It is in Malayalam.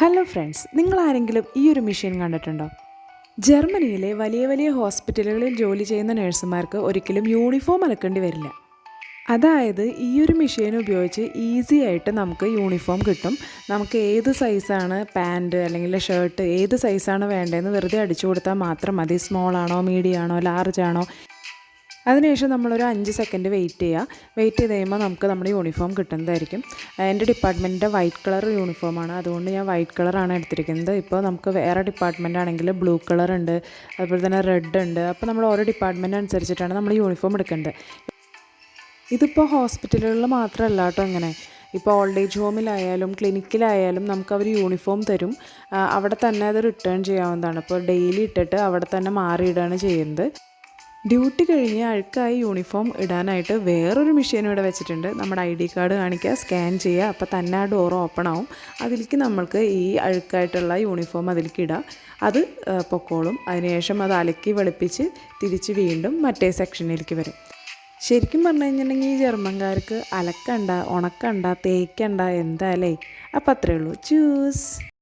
ഹലോ ഫ്രണ്ട്സ് നിങ്ങൾ ആരെങ്കിലും ഈ ഒരു മെഷീൻ കണ്ടിട്ടുണ്ടോ? ജർമ്മനിയിലെ വലിയ വലിയ ഹോസ്പിറ്റലുകളിൽ ജോലി ചെയ്യുന്ന നഴ്സുമാർക്ക് ഒരിക്കലും യൂണിഫോം അലക്കേണ്ടി വരില്ല. അതായത് ഈ ഒരു മെഷീൻ ഉപയോഗിച്ച് ഈസി ആയിട്ട് നമുക്ക് യൂണിഫോം കിട്ടും. നമുക്ക് ഏത് സൈസാണ് പാന്റ് അല്ലെങ്കിൽ ഷർട്ട് ഏത് സൈസാണ് വേണ്ടതെന്ന് വെറുതെ അടിച്ചു കൊടുത്താൽ മാത്രം മതി. സ്മോൾ ആണോ മീഡിയം ആണോ ലാർജ് ആണോ അതിനുശേഷം നമ്മളൊരു അഞ്ച് സെക്കൻഡ് വെയിറ്റ് ചെയ്യുക വെയിറ്റ് ചെയ്ത് കഴിയുമ്പോൾ നമുക്ക് നമ്മുടെ യൂണിഫോം കിട്ടുന്നതായിരിക്കും. എന്റെ ഡിപ്പാർട്ട്മെന്റിന്റെ വൈറ്റ് കളർ യൂണിഫോമാണ് അതുകൊണ്ട് ഞാൻ വൈറ്റ് കളറാണ് എടുത്തിരിക്കുന്നത്. ഇപ്പോൾ നമുക്ക് വേറെ ഡിപ്പാർട്ട്മെന്റ് ആണെങ്കിൽ ബ്ലൂ കളർ ഉണ്ട് അതുപോലെ തന്നെ റെഡ് ഉണ്ട്. അപ്പോൾ നമ്മൾ ഓരോ ഡിപ്പാർട്ട്മെന്റ് അനുസരിച്ചിട്ടാണ് നമ്മൾ യൂണിഫോം എടുക്കേണ്ടത് ഇതിപ്പോൾ ഹോസ്പിറ്റലുകളിൽ മാത്രമല്ല കേട്ടോ അങ്ങനെ ഇപ്പോൾ ഓൾഡ് ഏജ് ഹോമിലായാലും ക്ലിനിക്കിലായാലും നമുക്ക് അവർ യൂണിഫോം തരും. അവിടെ തന്നെ അത് റിട്ടേൺ ചെയ്യാവുന്നതാണ്. അപ്പോൾ ഡെയിലി ഇട്ടിട്ട് അവിടെ തന്നെ മാറിയിടുകയാണ് ചെയ്യുന്നത്. ഡ്യൂട്ടി കഴിഞ്ഞ് അഴുക്കായി യൂണിഫോം ഇടാനായിട്ട് വേറൊരു മെഷീൻ ഇവിടെ വെച്ചിട്ടുണ്ട്. നമ്മുടെ ഐ ഡി കാർഡ് കാണിക്കുക സ്കാൻ ചെയ്യുക അപ്പോൾ തന്നെ ആ ഡോർ ഓപ്പൺ ആവും. അതിലേക്ക് നമ്മൾക്ക് ഈ അഴുക്കായിട്ടുള്ള യൂണിഫോം അതിലേക്ക് ഇടാം. അത് പൊക്കോളും. അതിനുശേഷം അത് അലക്കി വെളുപ്പിച്ച് തിരിച്ച് വീണ്ടും മറ്റേ സെക്ഷനിലേക്ക് വരും. ശരിക്കും പറഞ്ഞു കഴിഞ്ഞിട്ടുണ്ടെങ്കിൽ ഈ ജർമ്മൻകാർക്ക് അലക്കണ്ട ഉണക്കണ്ട തേക്കണ്ട എന്തായാലേ അപ്പം അത്രയേ ഉള്ളൂ. ചൂസ്